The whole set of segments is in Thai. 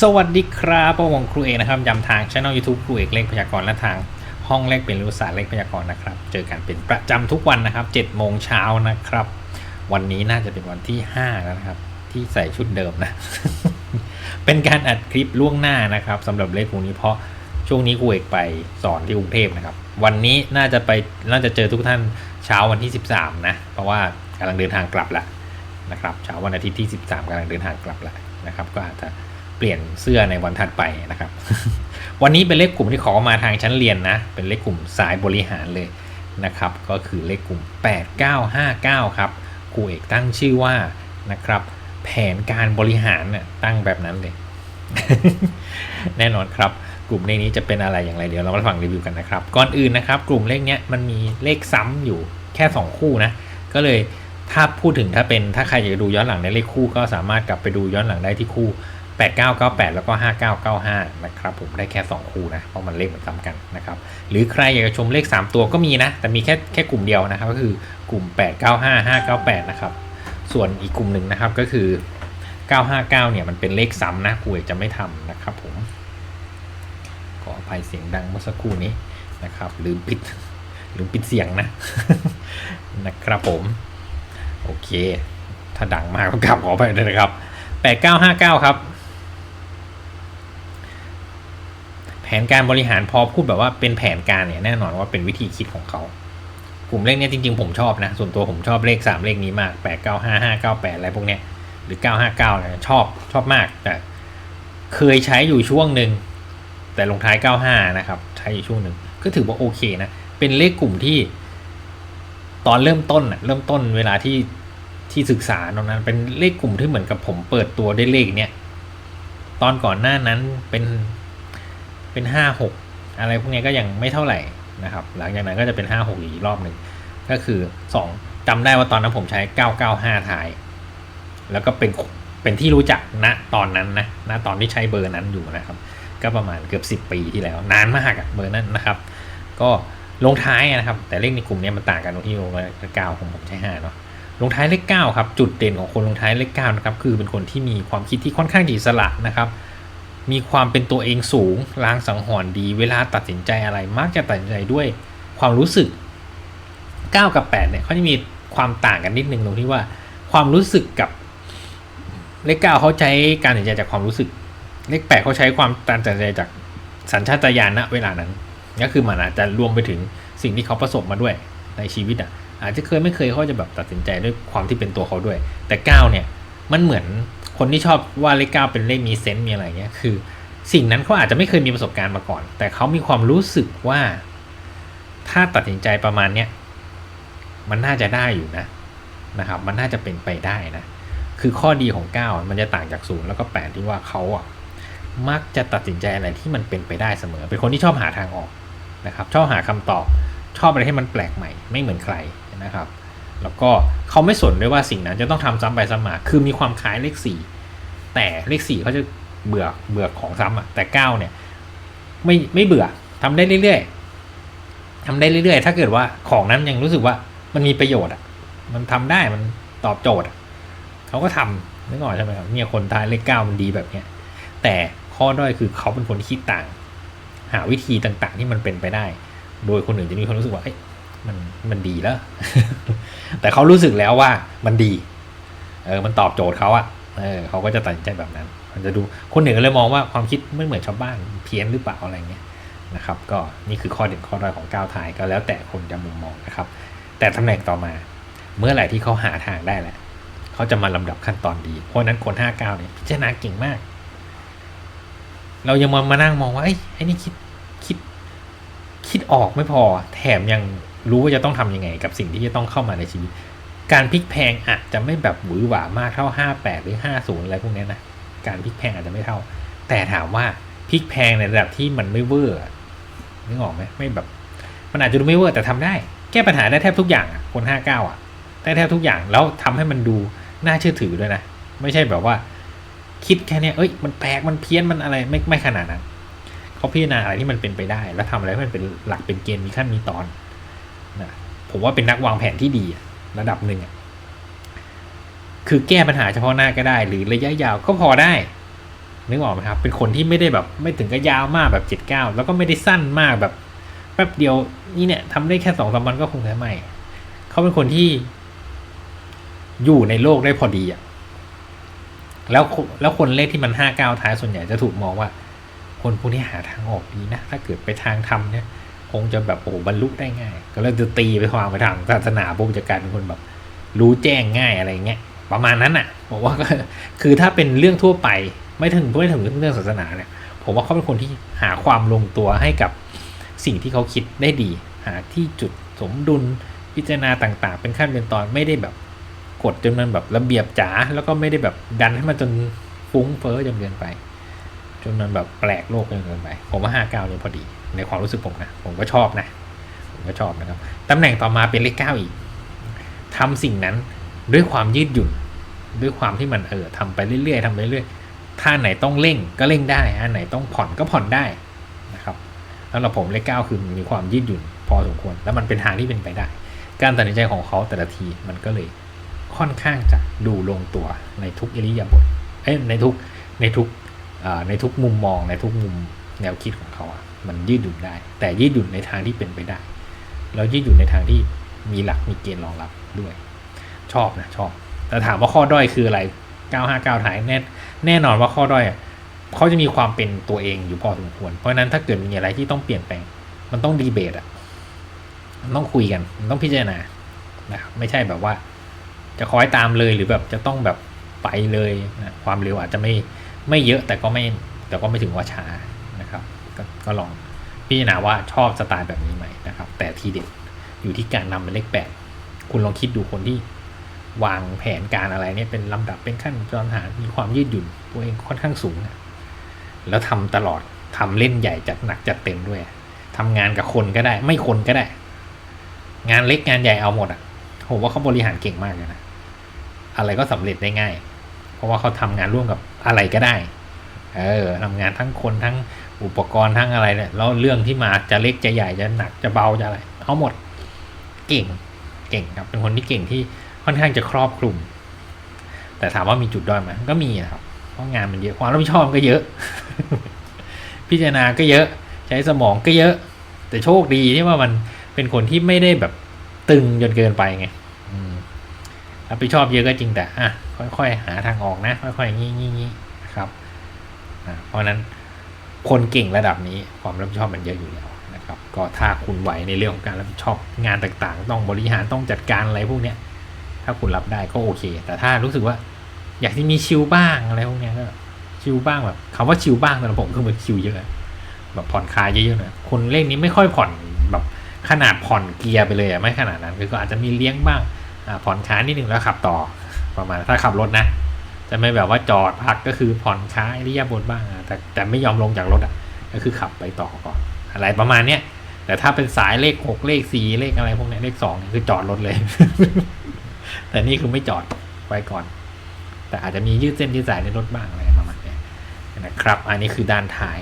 สวัสดีครับประวงครูเอกนะครับยำทางช่องยูทูบครูเอกเลขพยากรณ์และทางห้องเลขเป็นรู้ศาสตร์เลขพยากรณ์นะครับ เจอกันเป็นประจำทุกวันนะครับ7โมงเช้านะครับ วันนี้น่าจะเป็นวันที่5แล้วนะครับ ที่ใส่ชุดเดิมนะ เป็นการอัดคลิปล่วงหน้านะครับสำหรับเลขพวกนี้เพราะช่วงนี้ครูเอกไปสอนที่กรุงเทพนะครับ วันนี้น่าจะไปน่าจะเจอทุกท่านเช้าวันที่ 13นะเพราะว่ากำลังเดินทางกลับละนะครับเช้าวันอาทิตย์ที่ 13กำลังเดินทางกลับละนะครับ ก็อาจจะ เปลี่ยนเสื้อในวันถัดไปนะครับ วันนี้เป็นเลขกลุ่มที่ขอมาทางชั้นเรียนนะ เป็นเลขกลุ่มสายบริหารเลยนะครับ ก็คือเลขกลุ่ม 8959 ครับครูเอกตั้งชื่อว่านะครับ แผนการบริหารเนี่ยตั้งแบบนั้นเลย แน่นอนครับ กลุ่มเลขนี้จะเป็นอะไรอย่างไรเดี๋ยวเรามาฟังรีวิวกันนะครับ ก่อนอื่นนะครับ กลุ่มเลขเนี้ยมันมีเลขซ้ำอยู่แค่ 2 คู่นะ ก็เลยถ้าพูดถึงถ้าเป็นถ้าใครอยากจะดูย้อนหลังในเลขคู่ก็สามารถกลับไปดูย้อนหลังได้ที่คู่ 8998 แล้วก็ 5995 นะครับผมได้แค่ 2 คู่นะ เพราะมันเลขเหมือนซ้ำกันนะครับ หรือใครอยากจะชมเลข 3 ตัวก็มีนะ แต่มีแค่แค่กลุ่มเดียวนะครับ ก็คือกลุ่ม 895 598 นะครับ ส่วนอีกกลุ่มหนึ่งนะครับก็คือ 959 เนี่ยมันเป็นเลขซ้ำนะกูเอกจะไม่ทำนะครับผม ขออภัยเสียงดังเมื่อสักครู่นี้นะครับลืมปิดลืมปิดเสียงนะนะครับผม โอเค ถ้าดังมากก็กลับขอไปเลยนะครับ 8959 ครับ แผ นการบริหารพอพูดแบบว่าเป็นแผนการเนี่ยแน่นอนว่าเป็นวิธีคิดของเขา กลุ่มเลขเนี้ยจริงๆผมชอบนะ ส่วนตัวผมชอบเลข 3 เลขนี้มาก 8 9 5 5 9 8 อะไรพวกเนี้ยหรือ 959เนี่ยชอบชอบมากแต่เคยใช้อยู่ช่วงหนึ่งแต่ลงท้าย 95 นะครับ ใช้อยู่ช่วงหนึ่งก็ถือว่าโอเคนะ เป็นเลขกลุ่มที่ ตอนเริ่มต้นเริ่มต้นเวลาที่ที่ศึกษาตรงนั้น เป็นเลขกลุ่มที่เหมือนกับผมเปิดตัวได้เลขเนี้ยตอนก่อนหน้านั้นเป็น เป็นห้าหกอะไรพวกนี้ก็ยังไม่เท่าไหร่นะครับ หลังจากนั้นก็จะเป็นห้าหกอีกรอบหนึ่งก็คือสองจำได้ว่าตอนนั้นผมใช้เก้าเก้าห้าทาย แล้วก็เป็นเป็นที่รู้จักณตอนนั้นนะณตอนที่ใช้เบอร์นั้นอยู่นะครับ ก็ประมาณเกือบ 10 ปีที่แล้ว นานมากอะเบอร์นั้นนะครับ ก็ลงท้ายนะครับ แต่เลขในกลุ่มนี้มันต่างกันตรงที่ลงท้ายเลขเก้าของผมใช้ห้าเนาะลงท้ายเลขเก้าครับ จุดเด่นของคนลงท้ายเลขเก้านะครับ คือเป็นคนที่มีความคิดที่ค่อนข้างอิสระนะครับ มีความเป็นตัวเองสูงลางสังหรณ์ดี เวลาตัดสินใจอะไร มักจะตัดสินใจด้วยความรู้สึก 9 กับ 8 เนี่ยเขาจะมีความต่างกันนิดนึงตรงที่ว่า ความรู้สึกกับเลขเก้าเขาใช้การตัดสินใจจากความรู้สึก เลขแปดเขาใช้ความตัดสินใจจากสัญชาตญาณณเวลานั้น ก็คือมันอาจจะรวมไปถึงสิ่งที่เขาประสบมาด้วยในชีวิตอะอาจจะเคยไม่เคยเขาจะแบบตัดสินใจด้วยความที่เป็นตัวเขาด้วย แต่เก้าเนี่ย มันเหมือนคนที่ชอบว่าเลขเก้าเป็นเลขมีเซนต์มีอะไรเงี้ย คือ สิ่งนั้นเขาอาจจะไม่เคยมีประสบการณ์มาก่อน แต่เขามีความรู้สึกว่า ถ้าตัดสินใจประมาณเนี้ยมันน่าจะได้อยู่นะนะครับ มันน่าจะเป็นไปได้นะ คือข้อดีของ 9 มันจะต่างจาก0แล้วก็ 8 ที่ว่าเขาอะมักจะตัดสินใจอะไรที่มันเป็นไปได้เสมอ เป็นคนที่ชอบหาทางออกนะครับ ชอบหาคำตอบ ชอบอะไรที่มันแปลกใหม่ ไม่เหมือนใครนะครับ แล้วก็เขาไม่สนด้วยว่าสิ่งนั้นจะต้องทำซ้ำไปซ้ำมา คือมีความคล้ายเลข4แต่เลข4เขาจะเบื่อเบื่อของซ้ำอะแต่9เนี่ย ไม่ไม่เบื่อทำได้เรื่อยๆทำได้เรื่อยๆ ถ้าเกิดว่าของนั้นยังรู้สึกว่ามันมีประโยชน์อะ มันทำได้มันตอบโจทย์เขาก็ทำนึกออกใช่ไหมครับเนี่ยคนทายเลขเก้ามันดีแบบเนี้ยแต่ข้อด้อยคือเขาเป็นคนคิดต่าง หาวิธีต่างๆ ที่มันเป็นไปได้ โดยคนอื่นจะมีความรู้สึกว่าเอ้ย มันมันดีแล้ว แต่เขารู้สึกแล้วว่ามันดี เออ มันตอบโจทย์เขาอะเออเขาก็จะตัดใจแบบนั้น มันจะดูคนหนึ่งก็เลยมองว่าความคิดไม่เหมือนชาวบ้านเพี้ยนหรือเปล่าอะไรเงี้ยนะครับ ก็นี่คือข้อเด่นข้อด้อยของก้าวท้ายก็แล้วแต่คนจะมุมมองนะครับ แต่ตำแหน่งต่อมา เมื่อไหร่ที่เขาหาทางได้แหละเขาจะมาลำดับขั้นตอนดี เพราะนั้นคนห้าเก้าเนี่ยพิจารณาเก่งมาก เรายังมามานั่งมองว่าไอ้ไอ้นี่คิดคิด คิดออกไม่พอ แถมยัง รู้ว่าจะต้องทำยังไง กับสิ่งที่จะต้องเข้ามาในชีวิต การพลิกแพงอาจจะไม่แบบหวือหวามากเท่าห้าแปดหรือห้าศูนย์อะไรพวกนี้นะ การพลิกแพงอาจจะไม่เท่า แต่ถามว่าพลิกแพงในระดับที่มันไม่เวอร์นึกออกไหมไม่แบบ มันอาจจะดูไม่เวอร์แต่ทำได้ แก้ปัญหาได้แทบทุกอย่างคนห้าเก้าอะได้แทบทุกอย่างแล้วทำให้มันดูน่าเชื่อถือด้วยนะ ไม่ใช่แบบว่า คิดแค่นี้เอ้ย มันแปลกมันเพี้ยนมันอะไรไม่ไม่ขนาดนั้นเขาพิจารณาอะไรที่มันเป็นไปได้ แล้วทำอะไรให้มันเป็นหลักเป็นเกณฑ์มีขั้นมีตอน นะผมว่าเป็นนักวางแผนที่ดีระดับหนึ่งคือแก้ปัญหาเฉพาะหน้าก็ได้ หรือระยะยาวก็พอได้นึกออกไหมครับ เป็นคนที่ไม่ได้แบบไม่ถึงกับยาวมากแบบเจ็ดเก้าแล้วก็ไม่ได้สั้นมากแบบแป๊บเดียวนี่เนี่ยทำได้แค่สองสามวันก็คงจะไม่เขาเป็นคนที่ อยู่ในโลกได้พอดีอะแล้วแล้วคนเลขที่มันห้าเก้าท้ายส่วนใหญ่จะถูกมองว่า คนพวกนี้หาทางออกดีนะ ถ้าเกิดไปทางธรรมเนี่ย งจะแบบโอ้บรรลุได้ง่าย ก็เลยจะตีไปความไปทางศาสนาปุ๊บจะกลายเป็นคนแบบ รู้แจ้งง่ายอะไรเงี้ยประมาณนั้นอะผมว่าก็คือถ้าเป็นเรื่องทั่วไปไม่ถึงไม่ถึงเรื่องศาสนาเนี่ย ผมว่าเขาเป็นคนที่หาความลงตัวให้กับสิ่งที่เขาคิดได้ดี หาที่จุดสมดุลพิจารณาต่างๆ เป็นขั้นเป็นตอนไม่ได้แบบกดจนมันแบบระเบียบจ๋าแล้วก็ไม่ได้แบบดันให้มันจนฟุ้งเฟ้อจนเกินไป จนมันแบบแปลกโลกเกินไป ผมว่าห้าเก้าเนี่ยพอดี ในความรู้สึกผมนะ ผมก็ชอบนะ ผมก็ชอบนะครับ ตำแหน่งต่อมาเป็นเลขเก้าอีกทำสิ่งนั้นด้วยความยืดหยุ่น ด้วยความที่มันเออทำไปเรื่อยๆทำไปเรื่อยๆถ้าไหนต้องเร่งก็เร่งได้อันไหนต้องผ่อนก็ผ่อนได้นะครับแล้วเราผมเลขเก้าคือมีความยืดหยุ่นพอสมควร แล้วมันเป็นทางที่เป็นไปได้ การตัดสินใจของเขาแต่ละทีมันก็เลยค่อนข้างจะดูลงตัวในทุกอิริยาบถเอ้ในทุกในทุก ในทุกมุมมองในทุกมุมแนวคิดของเขาอะมันยืดหยุ่นได้ แต่ยืดหยุ่นในทางที่เป็นไปได้ แล้วยืดหยุ่นในทางที่มีหลักมีเกณฑ์รองรับด้วย ชอบนะชอบ แต่ถามว่าข้อด้อยคืออะไร 959ถ่ายแน่แน่นอนว่าข้อด้อยเขาจะมีความเป็นตัวเองอยู่พอสมควร เพราะฉะนั้นถ้าเกิดมีอะไรที่ต้องเปลี่ยนแปลง มันต้องดีเบตอะมันต้องคุยกัน มันต้องพิจารณานะครับไม่ใช่แบบว่า จะคอยตามเลยหรือแบบจะต้องแบบไปเลยนะความเร็วอาจจะไม่ ไม่เยอะแต่ก็ไม่แต่ก็ไม่ถึงว่าช้านะครับก็ก็ลองพิจารณาว่าชอบสไตล์แบบนี้ไหมนะครับ แต่ทีเด็ดอยู่ที่การนำเป็นเลขแปดคุณลองคิดดูคนที่วางแผนการอะไรเนี่ยเป็นลำดับเป็นขั้นตอนหามีความยืดหยุ่นตัวเองค่อนข้างสูงอะแล้วทำตลอดทำเล่นใหญ่จัดหนักจัดเต็มด้วยทำงานกับคนก็ได้ ไม่คนก็ได้ งานเล็กงานใหญ่เอาหมดอะผมว่าเขาบริหารเก่งมากเลยนะอะไรก็สำเร็จได้ง่าย เพราะว่าเขาทำงานร่วมกับอะไรก็ได้ เออทำงานทั้งคนทั้งอุปกรณ์ทั้งอะไรเนี่ยแล้วเรื่องที่มาจะเล็กจะใหญ่จะหนักจะเบาจะอะไร เอาหมดเก่งเก่งครับ เป็นคนที่เก่งที่ค่อนข้างจะครอบคลุม แต่ถามว่ามีจุดด้อยไหมก็มีนะครับเพราะงานมันเยอะความรับผิดชอบมันก็เยอะ พิจารณาก็เยอะใช้สมองก็เยอะ แต่โชคดีที่ว่ามันเป็นคนที่ไม่ได้แบบตึงจนเกินไปไงรับผิดชอบเยอะก็จริงแต่อะ ค่อย ๆ หาทางออกนะ ค่อยๆงี้งี้งี้นะครับอะเพราะนั้นคนเก่งระดับนี้ความรับผิดชอบมันเยอะอยู่แล้วนะครับ ก็ถ้าคุณไหวในเรื่องของการรับผิดชอบงานต่างๆ ต้องบริหารต้องจัดการอะไรพวกเนี้ย ถ้าคุณรับได้ก็โอเค แต่ถ้ารู้สึกว่า อยากที่มีชิลบ้างอะไรพวกเนี้ยก็ชิลบ้างแบบคำว่าชิลบ้างสำหรับผมคือมันชิลเยอะแบบผ่อนคลายเยอะๆน่อยคนเลขนี้ไม่ค่อยผ่อนแบบขนาดผ่อนเกียร์ไปเลยอะไม่ขนาดนั้นคือก็อาจจะมีเลี้ยงบ้างผ่อนคลายนิดนึงแล้วขับต่อ ประมาณถ้าขับรถนะ จะไม่แบบว่าจอดพักก็คือผ่อนคลายริยาบทบ้างแต่แต่ไม่ยอมลงจากรถอะ ก็คือขับไปต่อก่อน อะไรประมาณเนี้ยแต่ถ้าเป็นสายเลขหกเลขสี่เลขอะไรพวกนี้เลขสองเนี่ยคือจอดรถเลย แต่นี่คือไม่จอดไว้ก่อน แต่อาจจะมียืดเส้นยืดสายในรถบ้างอะไรประมาณเนี้ยนะครับ อันนี้คือด้านท้าย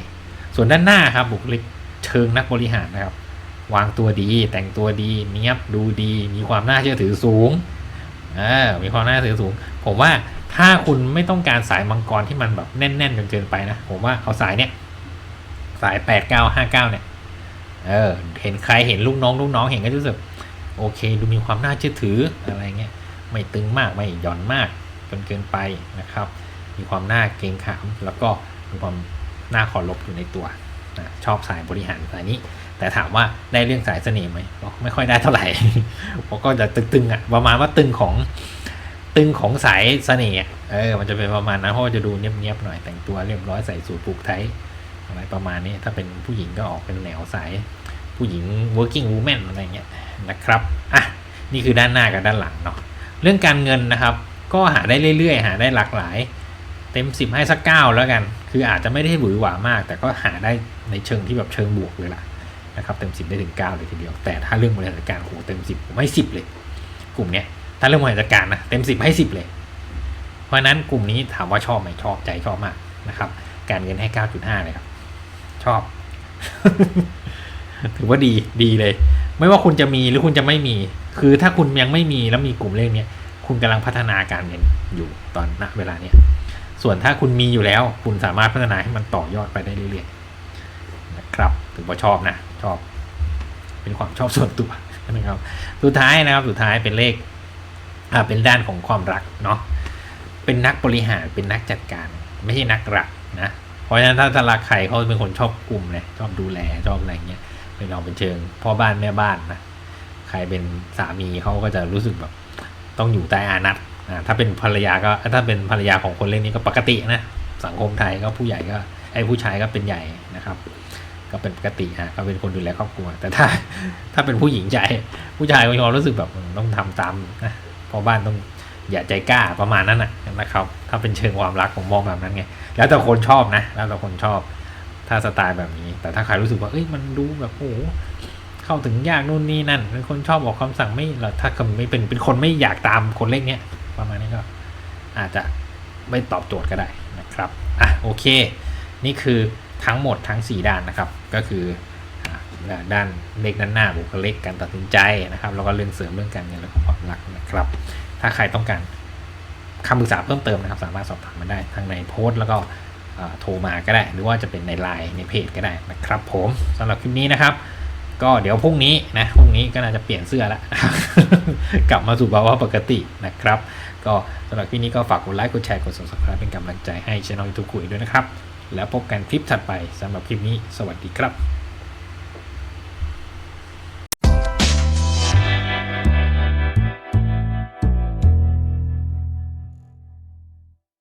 ส่วนด้านหน้าครับบุคลิกเชิงนักบริหารนะครับ วางตัวดีแต่งตัวดีเนี้ยบดูดี มีความน่าเชื่อถือสูง อ่ามีความน่าเชื่อถือสูง ผมว่าถ้าคุณไม่ต้องการสายมังกรที่มันแบบแน่นๆจนเกินไปนะ ผมว่าเอาสายเนี้ยสายแปดเก้าห้าเก้าเนี่ย เออ เห็นใครเห็นลูกน้องลูกน้องเห็นก็รู้สึกโอเค ดูมีความน่าเชื่อถืออะไรเงี้ย ไม่ตึงมากไม่หย่อนมากจนเกินไปนะครับ มีความน่าเกรงขาม แล้วก็มีความน่าขอรบอยู่ในตัวนะชอบสายบริหารสายนี้ แต่ถามว่าได้เรื่องสายเสน่ห์ไหมก็ไม่ค่อยได้เท่าไหร่เพราะก็จะตึงๆอะประมาณว่าตึงของตึงของสายเสน่ห์เออมันจะเป็นประมาณนั้นเพราะว่าจะดูเนียบๆหน่อยแต่งตัวเรียบร้อยใส่สูทผูกไทยอะไรประมาณนี้ถ้าเป็นผู้หญิงก็ออกเป็นแนวสาย ผู้หญิง working woman อะไรเงี้ยนะครับอะนี่คือด้านหน้ากับด้านหลังเนาะเรื่องการเงินนะครับ ก็หาได้เรื่อยๆ หาได้หลากหลาย เต็มสิบให้สักเก้าแล้วกัน คืออาจจะไม่ได้หวือหวามาก แต่ก็หาได้ในเชิงที่แบบเชิงบวกเลยล่ะ นะครับเต็มสิบได้ถึงเก้าเลยทีเดียว แต่ถ้าเรื่องบริหารจัดการโหเต็มสิบผมให้สิบเลย กลุ่มเนี้ยถ้าเรื่องบริหารจัดการนะเต็มสิบให้สิบเลย เพราะนั้นกลุ่มนี้ถามว่าชอบไหมชอบใจชอบมากนะครับ การเงินให้เก้าจุดห้าเลยครับ ชอบ ถือว่าดีดีเลย ไม่ว่าคุณจะมีหรือคุณจะไม่มี คือถ้าคุณยังไม่มีแล้วมีกลุ่มเลขเนี้ยคุณกำลังพัฒนาการเงินอยู่ตอนณเวลาเนี้ยส่วนถ้าคุณมีอยู่แล้ว คุณสามารถพัฒนาให้มันต่อยอดไปได้เรื่อยๆนะครับถือว่าชอบนะ ชอบ เป็นความชอบส่วนตัวนะครับ สุดท้ายนะครับ สุดท้ายเป็นเลขอ่าเป็นด้านของความรักเนาะเป็นนักบริหารเป็นนักจัดการ ไม่ใช่นักรักนะเพราะฉะนั้นถ้าถ้ารักใครเขาเป็นคนชอบกลุ่มเลยชอบดูแลชอบอะไรเงี้ยเป็นเราเป็นเชิงพ่อบ้านแม่บ้านนะใครเป็นสามีเขาก็จะรู้สึกแบบต้องอยู่ใต้อานัตอ่าถ้าเป็นภรรยาก็ถ้าเป็นภรรยาของคนเล่นนี้ก็ปกตินะสังคมไทยก็ผู้ใหญ่ก็ไอ้ผู้ชายก็เป็นใหญ่นะครับ ก็เป็นปกติอะก็เป็นคนดูแลครอบครัว แต่ถ้าถ้าเป็นผู้หญิงใจผู้ชายก็มีความรู้สึกแบบต้องทำตามนะพ่อบ้านต้องอย่าใจกล้าประมาณนั้นนะนะครับ ถ้าเป็นเชิงความรักผมมองแบบนั้นไงแล้วแต่คนชอบนะ แล้วแต่คนชอบ ถ้าสไตล์แบบนี้ แต่ถ้าใครรู้สึกว่าเอ้ยมันดูแบบโอ้เข้าถึงยากนู่นนี่นั่นเป็นคนชอบออกคำสั่งไม่หรอถ้าคนไม่เป็นเป็นคนไม่อยากตามคนเล็กเนี้ยประมาณนี้ก็ อาจจะไม่ตอบโจทย์ก็ได้นะครับอะโอเค นี่คือ ทั้งหมดทั้ง 4 ด้านนะครับ ก็คือด้านเลขด้านหน้าบุคลิกการตัดสินใจนะครับแล้วก็เรื่องเสริมเรื่องการเงินและความรักนะครับ ถ้าใครต้องการคำปรึกษาเพิ่มเติมนะครับ สามารถสอบถามมาได้ทางในโพสต์แล้วก็โทรมาก็ได้ หรือว่าจะเป็นในไลน์ในเพจก็ได้นะครับ ผมสำหรับคลิปนี้นะครับ ก็เดี๋ยวพรุ่งนี้นะพรุ่งนี้ก็น่าจะเปลี่ยนเสื้อแล้วกลับมาสู่ภาวะปกตินะครับ ก็สำหรับคลิปนี้ก็ฝากกดไลค์กดแชร์กด subscribe เป็นกำลังใจให้ช่องยูทูบคุยด้วยนะครับ แล้วพบกันคลิปถัดไปสำหรับคลิปนี้ สวัสดีครับ